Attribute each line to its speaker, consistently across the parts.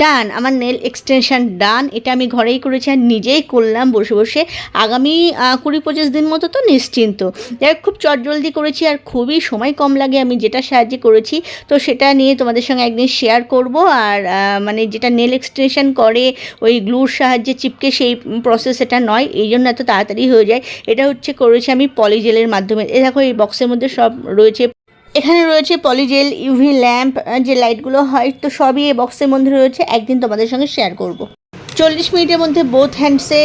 Speaker 1: ডান আমার nail extension ডান এটা আমি ঘরেই করেছি আর নিজেই করলাম বসে বসে। আগামী কুড়ি পঁচিশ দিন মতো তো নিশ্চিন্ত। যাই খুব চটজলদি করেছি আর খুবই সময় কম লাগে আমি যেটা সাহায্যে করেছি। তো সেটা নিয়ে তোমাদের সঙ্গে একদিন শেয়ার করব আর মানে যেটা নেল এক্সটেনশান করে ওই গ্লুর সাহায্যে চিপকে সেই প্রসেস এটা নয়। এই জন্য এত তাড়াতাড়ি হয়ে যায়। এটা হচ্ছে করেছি আমি পলিজেলের মাধ্যমে। এ দেখো, এই বক্সের মধ্যে সব রয়েছে। এখানে রয়েছে পলিজেল ইউভি ল্যাম্প যে লাইটগুলো হয় তো সবই এই বক্সের মধ্যে রয়েছে। একদিন তোমাদের সঙ্গে শেয়ার করব। চল্লিশ মিনিটের মধ্যে বোথ হ্যান্ডসে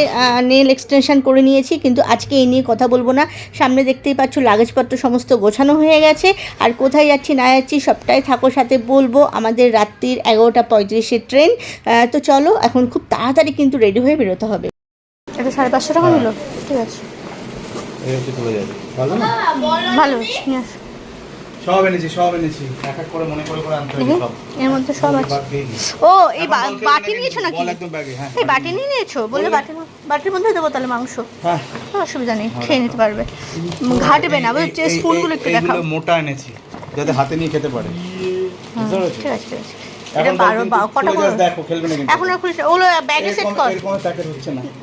Speaker 1: নেল এক্সটেনশন করে নিয়েছি কিন্তু আজকে এই নিয়ে কথা বলব না। সামনে দেখতেই পাচ্ছ লাগেজপত্র সমস্ত গোছানো হয়ে গেছে। আর কোথায় যাচ্ছি না যাচ্ছি সবটাই থাকো সাথে বলব। আমাদের রাত্রির এগারোটা পঁয়ত্রিশের ট্রেন তো চলো এখন খুব তাড়াতাড়ি কিন্তু রেডি হয়ে বেরোতে হবে। এটা সাড়ে পাঁচশো টাকা নিল ঠিক আছে।
Speaker 2: ভালো
Speaker 1: ভালো নিয়ে আস।
Speaker 2: সব এনেছি সব এনেছি। এক এক করে মনে করে করে আনতে হবে সব।
Speaker 1: এর মধ্যে সব আছে। ও এই বাটি নিয়েছো নাকি?
Speaker 2: বল একদম ব্যাগে হ্যাঁ।
Speaker 1: এই বাটি নিয়ে নিয়েছো? বললে বাটির বাটির মধ্যে দেবো তাহলে মাংস।
Speaker 2: হ্যাঁ।
Speaker 1: অসুবিধা নেই খেয়ে নিতে পারবে। উম, ঘাটবে না
Speaker 2: এই-
Speaker 1: স্পুনগুলো একটু দেখাও।
Speaker 2: মোটা এনেছি যাতে হাতে নিয়ে খেতে পারে।
Speaker 1: ঠিক আছে ঠিক আছে। এটা
Speaker 2: এখন বল
Speaker 1: আর খুলিস ওগুলো ব্যাগে সেট কর।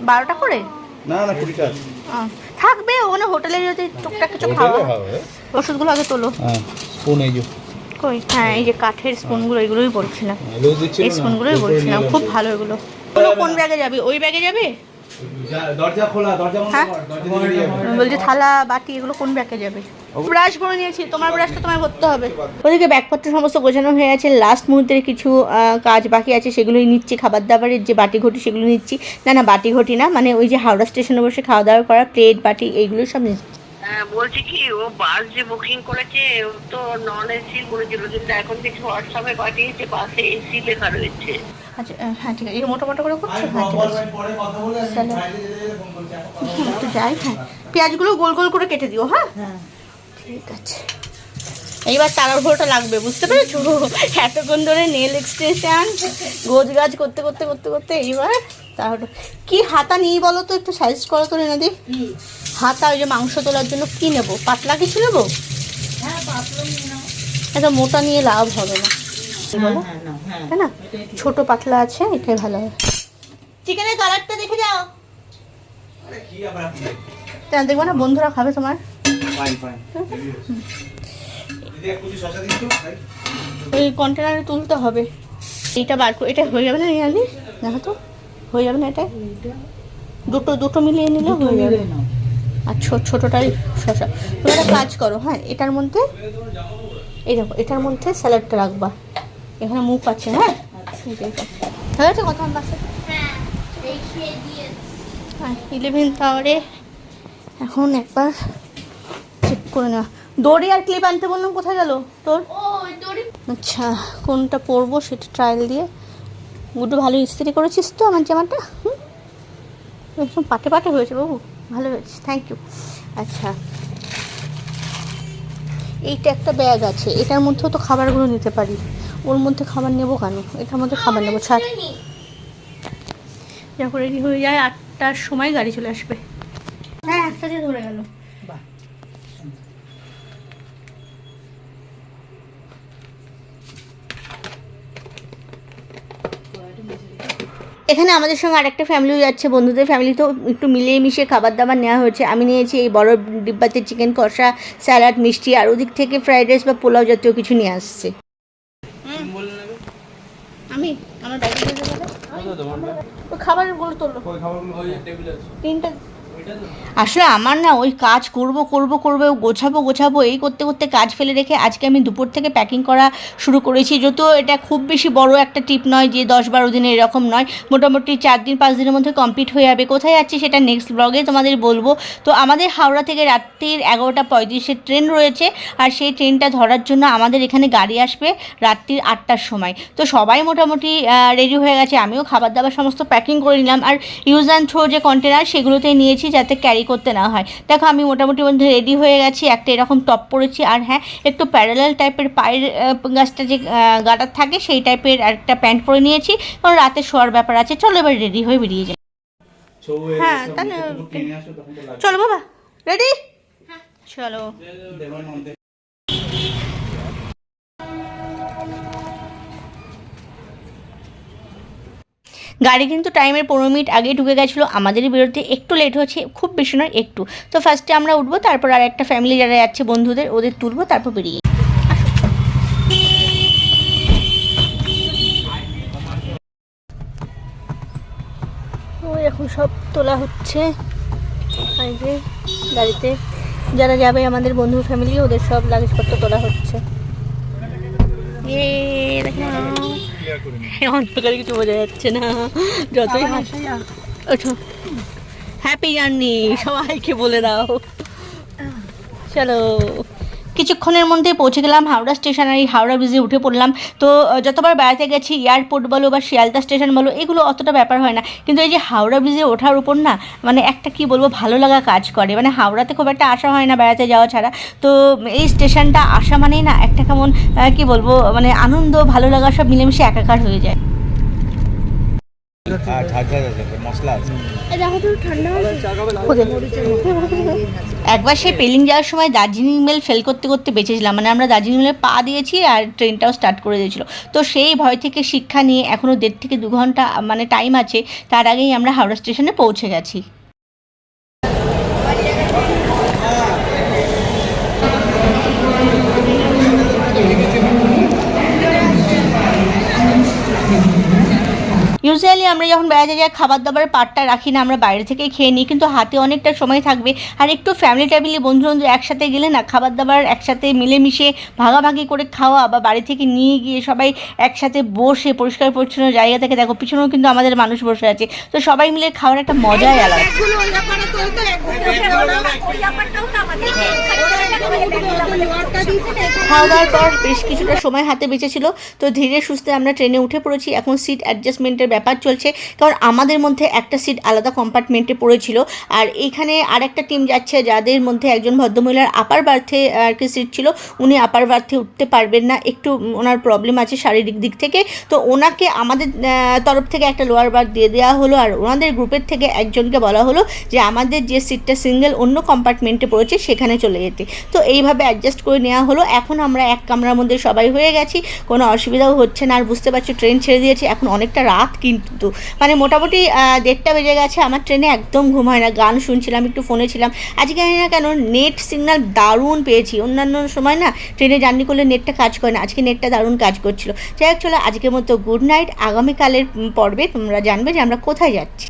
Speaker 1: বারোটা করে?
Speaker 2: না না কুড়িটা
Speaker 1: থাকবে ওখানে হোটেলে যদি টুকটাক কিছু খাওয়া। ওষুধগুলো আগে তোলো।
Speaker 2: হ্যাঁ স্পুন এই যে।
Speaker 1: কই? হ্যাঁ এই যে কাঠের স্পুনগুলো এগুলোই বলছিলাম।
Speaker 2: লুজ
Speaker 1: এই স্পুনগুলোই বলছিলাম। খুব ভালো এগুলো। কোন ব্যাগে যাবে? ওই ব্যাগে যাবে?
Speaker 2: দরজা খোলা দরজা
Speaker 1: হ্যাঁ? বলছি থালা বাটি এগুলো কোন ব্যাগে যাবে? ব্রাশ ভরে নিয়েছি তোমার ব্রাশটা তোমায় ভরতে হবে। ওদিকে ব্যাগপত্র সমস্ত গোছানো হয়ে আছে। লাস্ট মুহূর্তের কিছু কাজ বাকি আছে সেগুলোই নিচ্ছি। খাবার দাবারের যে বাটি ঘটি সেগুলো নিচ্ছি। না না বাটি ঘটি না মানে ওই যে হাওড়া স্টেশনে বসে খাওয়া দাওয়া করা প্লেট বাটি এইগুলো সব নিচ্ছি।
Speaker 3: হ্যাঁ, বলছি কি ও বাস যে বুকিং করেছে ও তো নন এসি করেছিল কিন্তু এখন দেখছি হোয়াটসঅ্যাপে পাঠিয়েছে বাসে এসি লেখা রয়েছে।
Speaker 1: আচ্ছা হ্যাঁ ঠিক আছে। এই মোটা মোটা করে করছ? হ্যাঁ ঠিক আছে। যাই হ্যাঁ। পেঁয়াজগুলো গোল গোল করে কেটে দিও হ্যাঁ? ঠিক আছে। এইবার তাড়াহুড়োটা লাগবে বুঝতে পেরেছ? এতক্ষণ ধরে নেল এক্সটেনশন গোজ গাছ করতে করতে করতে করতে এইবার তাড়াহুড়ো। কি হাতা নিই বলো তো একটু সাজেস্ট করো তো রেনাদি হাতা ওই যে মাংস তোলার জন্য কি নেব? পাতলা কিছু নেব? এত মোটা নিয়ে লাভ হবে না। কি বলো তাই না? ছোট পাতলা আছে এটাই ভালো হবে চিকেনের কালারটা দেখে যাও।
Speaker 2: আরে কি আবার আপনি?
Speaker 1: তা দেখব না বন্ধুরা খাবে তোমার? ওই কন্টেনারে তুলতে হবে। এইটা বার করে এটা হয়ে যাবে না রিয়ালি দেখো তো হয়ে যাবে না এটা? দুটো দুটো মিলিয়ে নিলে হয়ে যাবে। আর ছোট ছোটোটাই শশা তুমি একটা কাজ করো হ্যাঁ এটার মধ্যে, এই দেখো, এটার মধ্যে স্যালাডটা রাখবা। এখানে মুখ আছে হ্যাঁ। হয়ে গেছে কথা বাসে হ্যাঁ ইলেভেন টাওয়ারে এখন একবার চেক করে নেওয়া। দড়ি আর ক্লিপ আনতে বললাম, কোথায় গেল তোর? আচ্ছা কোনটা পরবো সেটা ট্রায়াল দিয়ে। গুড্ডু ভালো ইস্ত্রি করেছিস তো আমার জামাটা? হুম? একদম পাটে পাটে হয়েছে বাবু। ভালো হয়েছে থ্যাংক ইউ আচ্ছা এইটা একটা ব্যাগ আছে এটার মধ্যেও তো খাবারগুলো নিতে পারি। ওর মধ্যে খাবার নেব কেন? এটার মধ্যে খাবার নেব ছাড়। যখন রেডি হয়ে যায় আটটার সময় গাড়ি চলে আসবে। হ্যাঁ একটা দিয়ে ধরে গেল। এখানে আমাদের সঙ্গে আরেকটা ফ্যামিলিও যাচ্ছে বন্ধুদের ফ্যামিলি তো একটু মিলিয়ে মিশিয়ে খাবার দাবার নেওয়া হয়েছে। আমি নিয়েছি এই বড় ডিব্বাতে চিকেন কষা স্যালাড মিষ্টি আর ওদিক থেকে ফ্রাইড রাইস বা পোলাও জাতীয় কিছু নিয়ে আসছে। আমি? আমার ব্যাগে খাবারগুলো তোলো। তিনটা আসলে আমার না ওই কাজ করব করব করব, গোছাবো গোছাবো, এই করতে করতে কাজ ফেলে রেখে আজকে আমি দুপুর থেকে প্যাকিং করা শুরু করেছি। যদিও এটা খুব বেশি বড় একটা টিপ নয় যে দশ বারো দিনে এরকম নয়, মোটামুটি চার দিন, পাঁচ দিনের মধ্যে কমপ্লিট হয়ে যাবে। কোথায় যাচ্ছি সেটা নেক্সট ব্লগে তোমাদের বলব। তো আমাদের হাওড়া থেকে রাত্রির এগারোটা পঁয়ত্রিশের ট্রেন রয়েছে আর সেই ট্রেনটা ধরার জন্য আমাদের এখানে গাড়ি আসবে রাত্রির আটটার সময়। তো সবাই মোটামুটি রেডি হয়ে গেছে। আমিও খাবার দাবার সমস্ত প্যাকিং করে নিলাম। আর ইউজ অ্যান্ড থ্রো যে কন্টেনার সেগুলোতেই নিয়েছি যাতে ক্যারি করতে না হয়। দেখো আমি মোটামুটি মধ্যে রেডি হয়ে গেছি একটা এরকম টপ পরেছি। আর হ্যাঁ একটু প্যারালাল টাইপের পায়ের গাছটা যে গাটার থাকে সেই টাইপের একটা প্যান্ট পরে নিয়েছি। কারণ রাতে শোয়ার ব্যাপার আছে। চলো এবার রেডি হয়ে বেরিয়ে যাই। হ্যাঁ, তাহলে চলো বাবা রেডি চলো। গাড়ি কিন্তু টাইমের পনেরো মিনিট আগেই ঢুকে গেছিল। আমাদেরই বেরোতে একটু লেট হচ্ছে, খুব বেশি নয়, একটু। তো ফার্স্টে আমরা উঠবো, তারপর আর একটা ফ্যামিলি যারা যাচ্ছে বন্ধুদের, ওদের তুলবো, তারপর বেরিয়ে এখন সব তোলা হচ্ছে। গাড়িতে। যারা যাবে আমাদের বন্ধু ফ্যামিলি ওদের সব লাগেজপত্র তোলা হচ্ছে। দেখো। অন্ধকারে কিছু বোঝা যাচ্ছে না। যতই হ্যাপি জার্নি সবাইকে বলে দাও। চলো। কিছুক্ষণের মধ্যে পৌঁছে গেলাম হাওড়া স্টেশন আর এই হাওড়া ব্রিজে উঠে পড়লাম। তো যতবার বেড়াতে গেছি এয়ারপোর্ট বলো বা শিয়ালদা স্টেশন বলো এগুলো অতটা ব্যাপার হয় না। কিন্তু এই যে হাওড়া ব্রিজে ওঠার উপর না মানে একটা কি বলব ভালো লাগা কাজ করে। মানে হাওড়াতে খুব একটা আসা হয় না বেড়াতে যাওয়া ছাড়া। তো এই স্টেশনটা আসা মানেই না একটা কেমন কি বলব মানে আনন্দ ভালো লাগা সব মিলেমিশে একাকার হয়ে যায়।
Speaker 2: আর ঝাঁঝরা আছে মশলা আছে।
Speaker 1: একবার সে পেলিং যাওয়ার সময় দার্জিলিং মেল ফেল করতে করতে বেঁচেছিলাম। মানে আমরা দার্জিলিং মেলে পা দিয়েছি আর ট্রেনটাও স্টার্ট করে দিয়েছিল। তো সেই ভয় থেকে শিক্ষা নিয়ে এখনও দেড় থেকে দু ঘণ্টা মানে টাইম আছে তার আগেই আমরা হাওড়া স্টেশনে পৌঁছে গেছি। ইউজুয়ালি আমরা যখন বেড়াতে যাই খাবার দাবার পাটটা রাখি না, আমরা বাইরে থেকেই খেয়ে নিই, কিন্তু হাতে অনেকটা সময় থাকবে। আর একটু ফ্যামিলি ট্যামিলি বন্ধু বন্ধু একসাথে গেলে না খাবার দাবার একসাথে মিলেমিশে ভাগাভাগি করে খাওয়া বা বাড়ি থেকে নিয়ে গিয়ে সবাই একসাথে বসে পরিষ্কার পরিচ্ছন্ন জায়গা থেকে, দেখো পিছনেও কিন্তু আমাদের মানুষ বসে আছে। তো সবাই মিলে খাওয়ার একটা মজাই আলাদা। খাওয়া দাওয়ার পর বেশ কিছুটা সময় হাতে বেঁচেছিল। তো ধীরে সুস্থে আমরা ট্রেনে উঠে পড়েছি। এখন সিট অ্যাডজাস্টমেন্টের ব্যাপার চলছে। কারণ আমাদের মধ্যে একটা সিট আলাদা কম্পার্টমেন্টে পড়েছিল। আর এইখানে আর একটা টিম যাচ্ছে, যাদের মধ্যে একজন ভদ্রমহিলার আপার বার্থে আর কি সিট ছিল, উনি আপার বার্থে উঠতে পারবেন না। একটু ওনার প্রবলেম আছে শারীরিক দিক থেকে। তো ওনাকে আমাদের তরফ থেকে একটা লোয়ার বার্থ দিয়ে দেওয়া হলো। আর ওনাদের গ্রুপের থেকে একজনকে বলা হলো যে, আমাদের যে সিটটা সিঙ্গেল অন্য কম্পার্টমেন্টে পড়েছে, সেখানে চলে যেতে। তো এইভাবে অ্যাডজাস্ট করে নেওয়া হলো। এখন আমরা এক কামরার মধ্যে সবাই হয়ে গেছি। কোনো অসুবিধাও হচ্ছে না। আর বুঝতে পারছ ট্রেন ছেড়ে দিয়েছে। এখন অনেকটা রাত কিন্তু। মানে মোটামুটি দেড়টা বেজে গেছে। আমার ট্রেনে একদম ঘুম হয় না। গান শুনছিলাম, একটু ফোনে ছিলাম। আজকে জানি না কেন নেট সিগন্যাল দারুণ পেয়েছি। অন্যান্য সময় না ট্রেনে জার্নি করলে নেটটা কাজ করে না। আজকে নেটটা দারুণ কাজ করছিল। যাই হোক, চলো আজকের মতো গুড নাইট আগামীকালের পর্বে তোমরা জানবে যে আমরা কোথায় যাচ্ছি।